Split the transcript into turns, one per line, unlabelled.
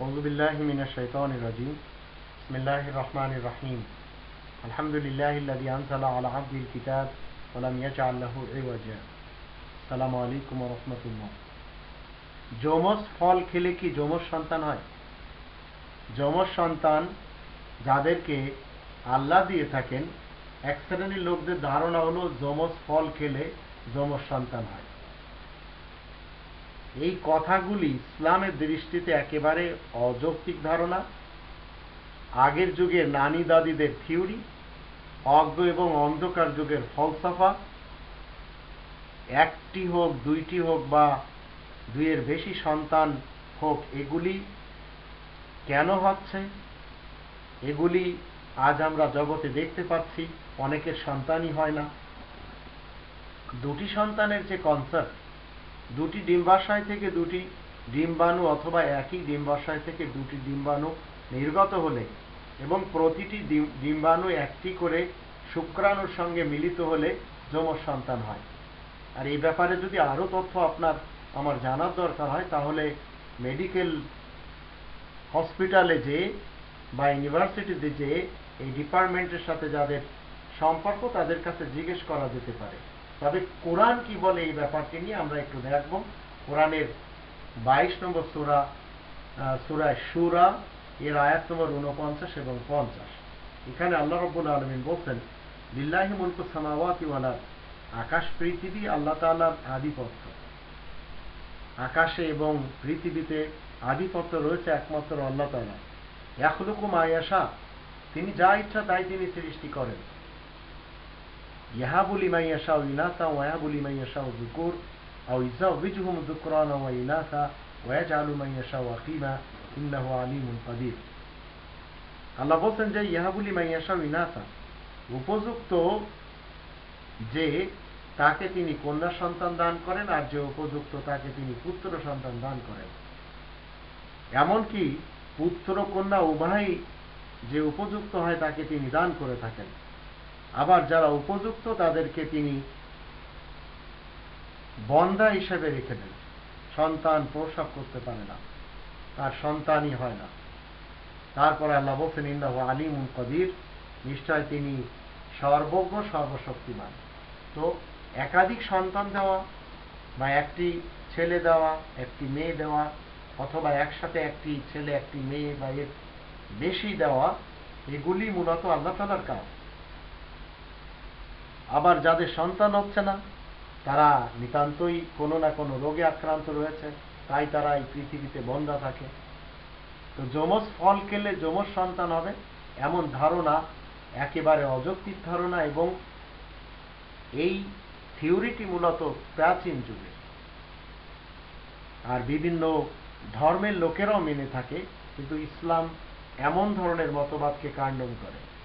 বিল্লাহি মিনাশ শাইতানির রাজিম বিসমিল্লাহির রহমানির রহিম আলহামদুলিল্লাহি আল্লাযী আনসালা আলা আবদিল কিতাব ওয়া লাম ইয়াজআল লাহু ইওয়াজা আসসালামু আলাইকুম ওয়া রাহমাতুল্লাহ যমজ ফল খেলে কি যমজ সন্তান হয়? যমজ সন্তান যাদেরকে আল্লাহ দিয়ে থাকেন, এক শ্রেণির লোকদের ধারণা হলো যমজ ফল খেলে যমজ সন্তান হয়। এই কথাগুলি ইসলামের দৃষ্টিতে একেবারে অযৌক্তিক ধারণা। আগের যুগের নানি দাদিদের থিওরি, অজ্ঞ এবং অন্ধকার যুগের ফলসাফা। একটি হোক, দুইটি হোক বা দুইয়ের বেশি সন্তান হোক, এগুলি কেন হচ্ছে? এগুলি আজ আমরা জগতে দেখতে পাচ্ছি, অনেকের সন্তানই হয় না। দুটি সন্তানের যে কনসেপ্ট দুটি ডিম্বাশয় থেকে দুটি ডিম্বাণু অথবা একই ডিম্বাশয় থেকে দুটি ডিম্বাণু নির্গত হলে এবং প্রতিটি ডিম্বাণু একটি করে শুক্রাণুর সঙ্গে মিলিত হলে যমজ সন্তান হয়। আর এই ব্যাপারে যদি আরও তথ্য আপনার, আমার জানার দরকার হয়, তাহলে মেডিকেল হসপিটালে যে বা ইউনিভার্সিটিতে যে এই ডিপার্টমেন্টের সাথে যাদের সম্পর্ক তাদের কাছে জিজ্ঞেস করা যেতে পারে। তবে কোরআন কি বলে এই ব্যাপারটি নিয়ে আমরা একটু দেখব। কোরআনের বাইশ নম্বর সুরা সুরায় সুরা এর আয়াত নম্বর উনপঞ্চাশ এবং পঞ্চাশ। এখানে আল্লাহ রব্বুল আলমিন বলছেন, লিল্লাহি মুলকু সামাওয়াতি ওয়ালা আকাশ, পৃথিবী আল্লাহ তাআলার আধিপত্য। আকাশে এবং পৃথিবীতে আধিপত্য রয়েছে একমাত্র আল্লাহ তাআলা। ইয়াখলুকু মা ইয়াশা। তিনি যা ইচ্ছা তাই তিনি সৃষ্টি করেন। يهب لمن يشاء إناثا ويهب لمن يشاء الذكور أو يزوجهم ذكرانا وإناثا ويجعل من يشاء عقيما إنه عليم قدير আল্লাহ বলছেন যে ইহাবুলি মাইয়াশা ইনাসা উপযুক্ত যে তাকে তিনি কন্যা সন্তান দান করেন আর যে উপযুক্ত তাকে তিনি পুত্র সন্তান দান করেন এমনকি পুত্র কন্যা উভয়ই যে উপযুক্ত হয় তাকে তিনি দান করে থাকেন আবার যারা উপযুক্ত তাদেরকে তিনি বন্দা হিসেবে রেখে দেন। সন্তান প্রসব করতে পারে না। তার সন্তানই হয় না। তারপরে আল্লাহ বলছেন ইন্দাহ আলিমুন কদির। নিশ্চয় তিনি সর্বজ্ঞ, সর্বশক্তিমান। তো একাধিক সন্তান দেওয়া বা একটি ছেলে দেওয়া, একটি মেয়ে দেওয়া, অথবা একসাথে একটি ছেলে, একটি মেয়ে বা এর বেশি দেওয়া, এগুলি মূলত আল্লাহ তালার কাজ। আবার যাদের সন্তান হচ্ছে না, তারা নিতান্তই কোনো না কোনো রোগে আক্রান্ত রয়েছে, তাই তারা এই পৃথিবীতে বন্ধা থাকে। তো যমজ ফল খেলে যমজ সন্তান হবে, এমন ধারণা, একেবারে অযৌক্তিক ধারণা এবং এই থিওরিটি মূলত প্রাচীন যুগে। আর বিভিন্ন ধর্মের লোকেরাও মেনে থাকে, কিন্তু ইসলাম এমন ধরনের মতবাদকে কাণ্ডন করে।